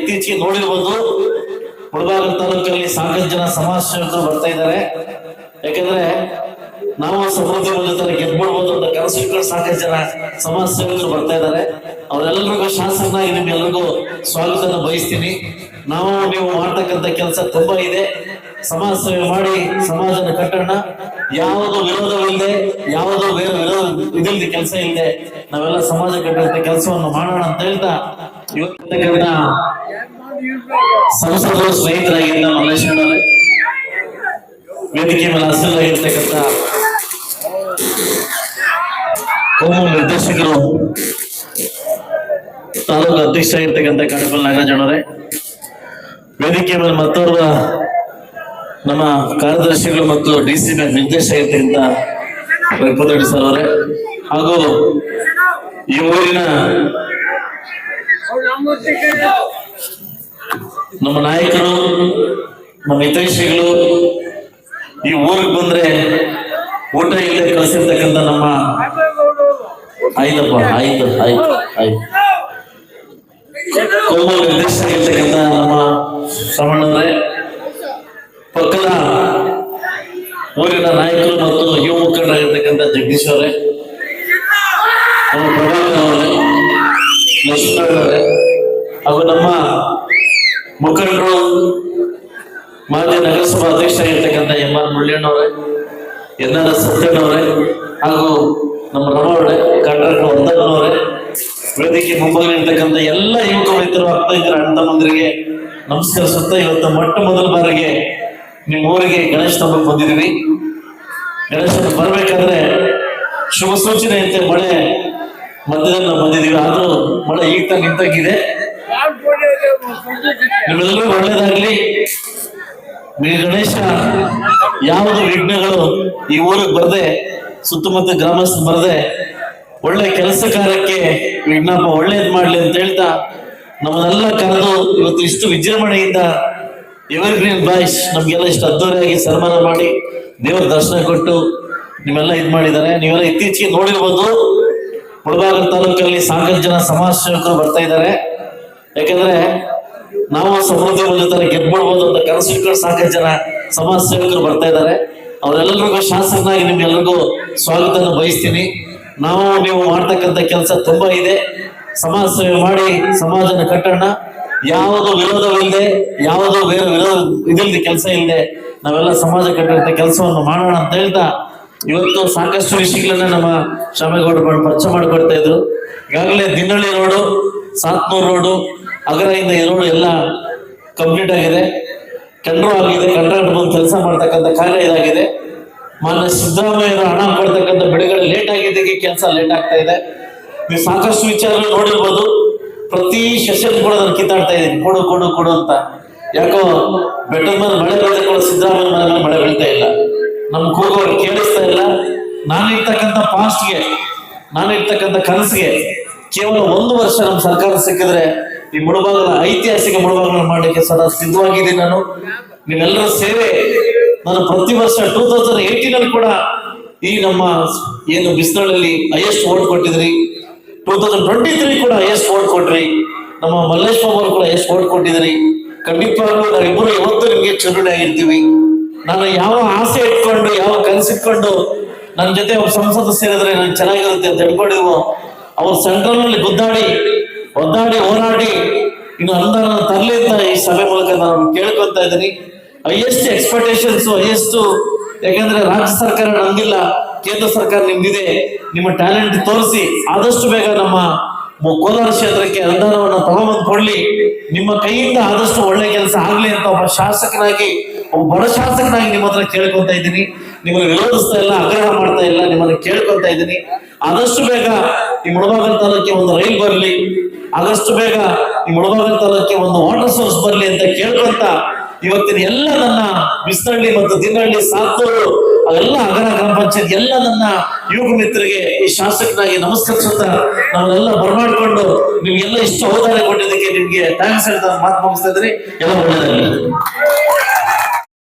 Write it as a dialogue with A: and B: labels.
A: ಇತ್ತೀಚೆಗೆ ನೋಡಿರ್ಬೋದು ಮುಳಬಾಗಿಲು ತಾಲೂಕಲ್ಲಿ ಸಾಕಷ್ಟು ಜನ ಸಮಾಜ ಸೇವಕರು ಬರ್ತಾ ಇದ್ದಾರೆ. ಯಾಕಂದ್ರೆ ನಾವು ಸಮೃದ್ಧಿ ಜೊತೆ ಗೆದ್ಬಿಡ್ಬೋದು ಅಂತ ಕನಸು ಸಾಕಷ್ಟು ಜನ ಸಮಾಜ ಸೇವಕರು ಬರ್ತಾ ಇದ್ದಾರೆ. ಅವರೆಲ್ಲರಿಗೂ ಶಾಸಕನಾಗಿ ನಿಮ್ಗೆಲ್ಲರಿಗೂ ಸ್ವಾಗತನ ಬಯಸ್ತೀನಿ. ನಾವು ನೀವು ಮಾಡ್ತಕ್ಕಂಥ ಕೆಲಸ ತುಂಬಾ ಇದೆ. ಸಮಾಜ ಸೇವೆ ಮಾಡಿ ಸಮಾಜನ ಕಟ್ಟೋಣ ಯಾವುದು ವಿರೋಧವಿಲ್ಲದೆ ಯಾವುದು ಬೇರೆ ವಿರೋಧ ಇದಿಲ್ಲದೆ ಕೆಲಸ ಇಲ್ಲದೆ ನಾವೆಲ್ಲ ಸಮಾಜ ಕಟ್ಟುವಂತ ಕೆಲಸವನ್ನು ಮಾಡೋಣ ಅಂತ ಹೇಳ್ತಾ ಇವತ್ತಿನ ಸಂಸದರು ಸ್ನೇಹಿತರಾಗಿದ್ದ ಮಲ್ಲೇಶ್ವರವರೇ ವೇದಿಕೆ ಮೇಲೆ ಹಸಿರಾಗಿರ್ತಕ್ಕಂಥ ಕೋಮು ನಿರ್ದೇಶಕರು, ತಾಲೂಕು ಅಧ್ಯಕ್ಷ ಆಗಿರ್ತಕ್ಕಂಥ ನಾಗರಾಜ್ ನಾಗರಾಜನವರೇ ವೇದಿಕೆ ಮೇಲೆ ಮತ್ತೋರ್ವ ನಮ್ಮ ಕಾರ್ಯದರ್ಶಿಗಳು ಮತ್ತು ಡಿ ಸಿ ಬ್ಯಾಂಕ್ ನಿರ್ದೇಶಕ ಆಗಿರ್ತಕ್ಕಂಥ ಸರ್ ಅವರೇ, ಹಾಗೂ ಈ ಊರಿನ ನಮ್ಮ ನಾಯಕರು, ನಮ್ಮ ಹಿತೈಷಿಗಳು ಈ ಊರಿಗೆ ಬಂದ್ರೆ ಊಟ ಇಲ್ಲದೆ ಕಳಿಸಿರ್ತಕ್ಕಂಥ ನಮ್ಮ ಆಯ್ತಪ್ಪ, ಆಯ್ತು ಆಯ್ತು ಆಯ್ತು. ಕೋಮು ನಮ್ಮ ಶ್ರವಣರೇ ಪಕ್ಕದ ಊರಿನ ನಾಯಕರು ಮತ್ತು ಯುವ ಮುಖಂಡರಾಗಿರ್ತಕ್ಕಂಥ ಜಗದೀಶ್ ಅವರೇ ಪ್ರಭಾಕರ್ ಅವರೇ ಅವರೇ, ಹಾಗೂ ನಮ್ಮ ಮುಖಂಡರು ಮಾಜಿ ನಗರಸಭಾ ಅಧ್ಯಕ್ಷರಾಗಿರ್ತಕ್ಕಂಥ ಎಂ ಆರ್ ಮುಳ್ಳಿಯಣ್ಣವರೇ ಎನ್ ಆರ್ ಎಸ್ ಸತ್ಯಣ್ಣವರೇ ಹಾಗೂ ನಮ್ಮ ರಮಣವರೇ ಕಾಂಟ್ರಾಕ್ಟರ್ ವರ್ಧಣ್ಣವ್ರೆ ವೇದಿಕೆ ಮುಂಭಾಗಲಿರ್ತಕ್ಕಂಥ ಎಲ್ಲ ಯುವಕ ರೈತರು ಇತರ ಅಣ್ಣ ತಮ್ಮಂದಿರಿಗೆ ನಮಸ್ಕರಿಸುತ್ತಾ ಇವತ್ತು ಮೊಟ್ಟ ಮೊದಲ ಬಾರಿಗೆ ನಿಮ್ಮ ಊರಿಗೆ ಗಣೇಶ ಹಬ್ಬಕ್ಕೆ ಬಂದಿದ್ದೀವಿ. ಗಣೇಶ ಬರಬೇಕಂದ್ರೆ ಶುಭ ಸೂಚನೆಯಂತೆ ಮಳೆ ಮಧ್ಯದಲ್ಲಿ ನಾವು ಬಂದಿದ್ದೀವಿ. ಆದರೂ ಮಳೆ ಈಗ ನಿಂತಾಗಿದೆ. ನಿಮ್ಮೆಲ್ಲರಿಗೂ ಒಳ್ಳೇದಾಗ್ಲಿ ಈ ಗಣೇಶ, ಯಾವುದು ವಿಘ್ನಗಳು ಈ ಊರಿಗೆ ಬರದೆ, ಸುತ್ತಮುತ್ತ ಗ್ರಾಮಸ್ಥರು ಬರದೆ, ಒಳ್ಳೆ ಕೆಲಸ ಕಾರ್ಯಕ್ಕೆ ವಿಜ್ಞಾಪ ಒಳ್ಳೇದ್ ಮಾಡ್ಲಿ ಅಂತ ಹೇಳ್ತಾ, ನಮ್ಮನ್ನೆಲ್ಲ ಕರೆದು ಇವತ್ತು ಇಷ್ಟು ವಿಜೃಂಭಣೆಯಿಂದ ಎವರ್ ಗ್ರೀನ್ ಬಾಯ್ಸ್ ನಮ್ಗೆಲ್ಲ ಇಷ್ಟು ಅದ್ದೂರಿಯಾಗಿ ಸನ್ಮಾನ ಮಾಡಿ, ದೇವರ ದರ್ಶನ ಕೊಟ್ಟು ನಿಮ್ಮೆಲ್ಲ ಇದ್ ಮಾಡಿದ್ದಾರೆ. ನೀವೆಲ್ಲ ಇತ್ತೀಚೆಗೆ ನೋಡಿರ್ಬೋದು ಮುಳಬಾಗಿಲು ತಾಲೂಕಲ್ಲಿ ಸಾಕಷ್ಟು ಜನ ಸಮಾಜ ಸೇವಕರು ಬರ್ತಾ ಇದ್ದಾರೆ. ಯಾಕಂದ್ರೆ ನಾವು ಸಮೃದ್ಧಿ ಜೊತೆ ಗೆದ್ಬಿಡ್ಬೋದು ಅಂತ ಕನಸು ಇಟ್ಕೊಂಡು ಸಾಕಷ್ಟು ಜನ ಸಮಾಜ ಸೇವಕರು ಬರ್ತಾ ಇದ್ದಾರೆ. ಅವರೆಲ್ಲರಿಗೂ ಶಾಸಕನಾಗಿ ನಿಮ್ಗೆಲ್ಲರಿಗೂ ಸ್ವಾಗತನ ಬಯಸ್ತೀನಿ. ನಾವು ನೀವು ಮಾಡ್ತಕ್ಕಂಥ ಕೆಲಸ ತುಂಬಾ ಇದೆ. ಸಮಾಜ ಸೇವೆ ಮಾಡಿ ಸಮಾಜನ ಕಟ್ಟೋಣ. ಯಾವುದು ವಿರೋಧವಿಲ್ಲದೆ, ಯಾವುದೋ ಬೇರೆ ವಿರೋಧ ಇದಿಲ್ಲದೆ ಕೆಲಸ ಇಲ್ಲದೆ ನಾವೆಲ್ಲ ಸಮಾಜ ಕಟ್ಟುವಂತ ಕೆಲಸವನ್ನು ಮಾಡೋಣ ಅಂತ ಹೇಳ್ತಾ ಇವತ್ತು ಸಾಕಷ್ಟು ವಿಷಯಗಳನ್ನ ನಮ್ಮ ಶ್ರಮೇಗೌಡರು ಪರಿಚಯ ಮಾಡಿಕೊಡ್ತಾ ಇದ್ರು. ಈಗಾಗಲೇ ದಿನ್ನಳ್ಳಿ ರೋಡು, ಸಾತ್ನೂರು ರೋಡು ಅಗರದಿಂದ ಇರೋಣ ಎಲ್ಲ ಕಂಪ್ಲೀಟ್ ಆಗಿದೆ. ಟೆಂಡರ್ ಆಗಿದೆ. ಕಂಟ್ರಾಕ್ಟ್ ಬಂದು ಕೆಲಸ ಮಾಡ್ತಕ್ಕಂಥ ಕಾರ್ಯ ಇದಾಗಿದೆ. ಮಾನ್ಯ ಸಿದ್ದರಾಮಯ್ಯರು ಹಣ ಕೊಡ್ತಕ್ಕಂಥ ಬೆಳೆಗಳು ಲೇಟ್ ಆಗಿದ್ದಕ್ಕೆ ಕೆಲಸ ಲೇಟ್ ಆಗ್ತಾ ಇದೆ. ನೀವು ಸಾಕಷ್ಟು ವಿಚಾರಗಳು ನೋಡಿರ್ಬೋದು. ಪ್ರತಿ ಸೆಷನ್ ಕೂಡ ನಾನು ಕಿತ್ತಾಡ್ತಾ ಇದ್ದೀನಿ. ಕೊಡು ಕೊಡು ಕೊಡು ಅಂತ. ಯಾಕೋ ಬೆಟ್ಟದ ಮೇಲೆ ಮಳೆ ಬೀಳ್ತಾ ಸಿದ್ದರಾಮಯ್ಯ ಮೇಲೆ ಮಳೆ ಬೀಳ್ತಾ ಇಲ್ಲ. ನಮ್ಮ ಕೂಗೋರು ಕೇಳಿಸ್ತಾ ಇಲ್ಲ. ನಾನು ಇರ್ತಕ್ಕಂಥ ಪಾಸ್ಟ್ಗೆ ನಾನು ಇರ್ತಕ್ಕಂಥ ಕನಸಿಗೆ ಕೇವಲ ಒಂದು ವರ್ಷ ನಮ್ಮ ಸರ್ಕಾರ ಸಿಕ್ಕಿದ್ರೆ ಈ ಮುಳುಬಾಗಲ ಐತಿಹಾಸಿಕ ಮುಳುಬಾಗಲ ಮಾಡಲಿಕ್ಕೆ ಸದಾ ಸಿದ್ಧವಾಗಿದ್ದೀನಿ ನಾನು. ನಿಮ್ಮೆಲ್ಲರ ಸೇವೆ ನಾನು ಪ್ರತಿ ವರ್ಷ ಟೂ ತೌಸಂಡ್ ಏಯ್ಟೀನ್ ಅಲ್ಲಿ ಕೂಡ ಈ ನಮ್ಮ ಏನು ಬಿಸಿಲಲ್ಲಿ ಹೈಯೆಸ್ಟ್ ವೋಟ್ ಕೊಟ್ಟಿದ್ರಿ. ಟೂ ತೌಸಂಡ್ ಟ್ವೆಂಟಿ ತ್ರೀ ಕೂಡ ಹೈಯೆಸ್ಟ್ ವೋಟ್ ಕೊಟ್ರಿ. ನಮ್ಮ ಮಲ್ಲೇಶ್ ಬಾಬು ಅವರು ಕೂಡ ಹೈಯೆಸ್ಟ್ ವೋಟ್ ಕೊಟ್ಟಿದ್ರಿ. ಖಂಡಿತವಾಗ್ಲೂ ನಾವಿಬ್ಬರು ಇವತ್ತು ನಿಮಗೆ ಚಿರುಣೆ ಆಗಿರ್ತೀವಿ. ನಾನು ಯಾವ ಆಸೆ ಇಟ್ಕೊಂಡು, ಯಾವ ಕನಸಿಟ್ಕೊಂಡು ನನ್ನ ಜೊತೆ ಒಬ್ಬ ಸಂಸದ ಸೇರಿದ್ರೆ ನಾನು ಚೆನ್ನಾಗಿರುತ್ತೆ ಅಂತ ಹೇಳ್ಕೊಂಡಿದ್ವು, ಅವ್ರ ಸೆಂಟ್ರಲ್ನಲ್ಲಿ ಗುದ್ದಾಡಿ ಒದ್ದಾಡಿ, ಹೋರಾಡಿ, ಇನ್ನು ಅಂದರ ತರಲಿ ಅಂತ ಈ ಸಭೆ ಮೂಲಕ ನಾನು ಕೇಳ್ಕೊಂತ ಇದ್ದೀನಿ. ಹೈಯೆಸ್ಟ್ ಎಕ್ಸ್ಪೆಕ್ಟೇಷನ್ಸ್ ಹೈಯೆಸ್ಟ್, ಯಾಕಂದ್ರೆ ರಾಜ್ಯ ಸರ್ಕಾರ ನಮ್ಗಿಲ್ಲ ಕೇಂದ್ರ ಸರ್ಕಾರ ನಿಮ್ದಿದೆ, ನಿಮ್ಮ ಟ್ಯಾಲೆಂಟ್ ತೋರಿಸಿ ಆದಷ್ಟು ಬೇಗ ನಮ್ಮ ಕೋಲಾರ ಕ್ಷೇತ್ರಕ್ಕೆ ಅನುದಾನವನ್ನು ತಗೊಂಬಂದು ಕೊಡ್ಲಿ. ನಿಮ್ಮ ಕೈಯಿಂದ ಆದಷ್ಟು ಒಳ್ಳೆ ಕೆಲಸ ಆಗ್ಲಿ ಅಂತ ಒಬ್ಬ ಶಾಸಕನಾಗಿ, ಒಬ್ಬ ಬಡ ಶಾಸಕನಾಗಿ ನಿಮ್ಮ ಹತ್ರ ಕೇಳ್ಕೊಂತ ಇದ್ದೀನಿ. ನಿಮ್ಮನ್ನು ವಿರೋಧಿಸ್ತಾ ಇಲ್ಲ, ಆಗ್ರಹ ಮಾಡ್ತಾ ಇಲ್ಲ, ನಿಮ್ಮನ್ನು ಕೇಳ್ಕೊತಾ ಇದ್ದೀನಿ. ಆದಷ್ಟು ಬೇಗ ಈ ಮುಳಬಾಗಲ್ ತಾಲೂಕಿಗೆ ಒಂದು ರೈಲ್ ಬರಲಿ. ಆದಷ್ಟು ಬೇಗ ಈ ಮುಳಬಾಗಲ್ ತಾಲೂಕಿಗೆ ಒಂದು ವಾಟರ್ ಸೋರ್ಸ್ ಬರಲಿ ಅಂತ ಕೇಳ್ಕೊಂತ ಇವತ್ತಿನ ಎಲ್ಲ ನನ್ನ ಬಿಸ್ನಳ್ಳಿ ಮತ್ತು ದಿನಹಳ್ಳಿ ಸಾತ್ತೂರು ಅವೆಲ್ಲ ಅಗರ ಗ್ರಾಮ ಪಂಚಾಯತ್ ಎಲ್ಲ ನನ್ನ ಯುವಕ ಮಿತ್ರರಿಗೆ ಈ ಶಾಸಕನಾಗಿ ನಮಸ್ಕರಿಸುತ್ತಾ ನಾವೆಲ್ಲ ಬರಮಾಡ್ಕೊಂಡು ನಿಮ್ಗೆಲ್ಲ ಇಷ್ಟು ಅವಧಾನ ಕೊಟ್ಟಿದ್ದಕ್ಕೆ ನಿಮ್ಗೆ ಥ್ಯಾಂಕ್ಸ್ ಹೇಳ್ತಾ ಮಾತು ಮುಗಿಸ್ತಾ ಇದ್ರಿ ಎಲ್ಲ ಒಳ್ಳೆಯದಾಗಲಿ.